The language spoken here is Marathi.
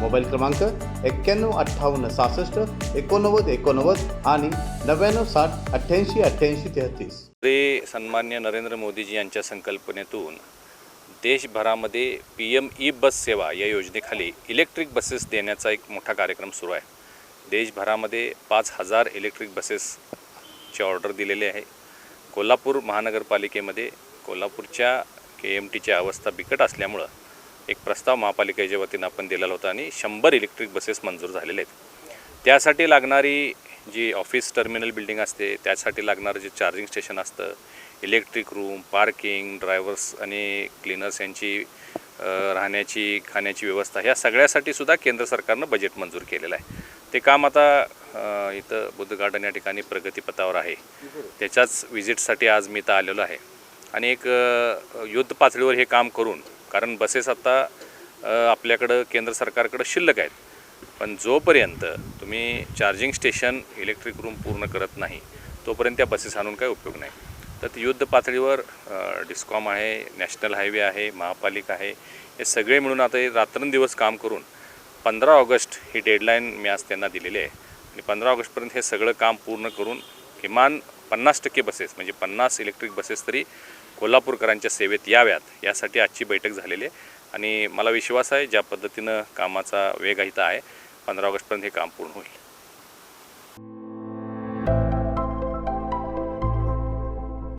मोबाईल क्रमांक एक्क्याण्णव अठ्ठावन्न सहासष्ट एकोणनव्वद एकोणनव्वद आणि नव्याण्णव साठ अठ्ठ्याऐंशी अठ्ठ्याऐंशी तेहतीस. ते सन्मान्य नरेंद्र मोदीजी यांच्या संकल्पनेतून देशभरामध्ये पी एम ई बस सेवा या योजनेखाली इलेक्ट्रिक बसेस देण्याचा एक मोठा कार्यक्रम सुरू आहे. देशभरामध्ये पाच हजार इलेक्ट्रिक बसेसचे ऑर्डर दिलेले आहे. कोल्हापूर महानगरपालिकेमध्ये कोल्हापूरच्या के एम टीच्या अवस्था बिकट असल्यामुळं एक प्रस्ताव महापालिकेच्या वतीनं आपण दिलेला होता आणि शंभर इलेक्ट्रिक बसेस मंजूर झालेले आहेत. त्यासाठी लागणारी जी ऑफिस टर्मिनल बिल्डिंग असते त्यासाठी लागणारं जे चार्जिंग स्टेशन असतं इलेक्ट्रिक रूम पार्किंग ड्रायव्हर्स आणि क्लिनर्स यांची राहण्याची खाण्याची व्यवस्था ह्या सगळ्यासाठी सुद्धा केंद्र सरकारनं बजेट मंजूर केलेलं आहे. ते काम आता इथं बुद्ध गार्डन या ठिकाणी प्रगतीपथावर आहे. त्याच्याच व्हिजिटसाठी आज मी इथं आलेलो आहे. आणि एक युद्ध पातळीवर हे काम करून कारण बसेस आता आपल्याकडं केंद्र सरकारकडं शिल्लक आहेत. पण जोपर्यंत तुम्ही चार्जिंग स्टेशन इलेक्ट्रिक रूम पूर्ण करत नाही तोपर्यंत त्या बसेस आणून काही उपयोग नाही. तर युद्ध पातळीवर डिस्कॉम आहे नॅशनल हायवे आहे महापालिका आहे हे सगळे मिळून आता हे रात्रंदिवस काम करून पंधरा ऑगस्ट ही डेडलाईन मी आज त्यांना दिलेली आहे. आणि पंधरा ऑगस्टपर्यंत हे सगळं काम पूर्ण करून किमान पन्नास टक्के बसेस म्हणजे पन्नास इलेक्ट्रिक बसेस तरी कोल्हापूरकरांच्या सेवेत याव्यात यासाठी आजची बैठक झालेली आहे. आणि मला विश्वास आहे ज्या पद्धतीनं कामाचा वेग इथं आहे पंधरा ऑगस्टपर्यंत हे काम पूर्ण होईल.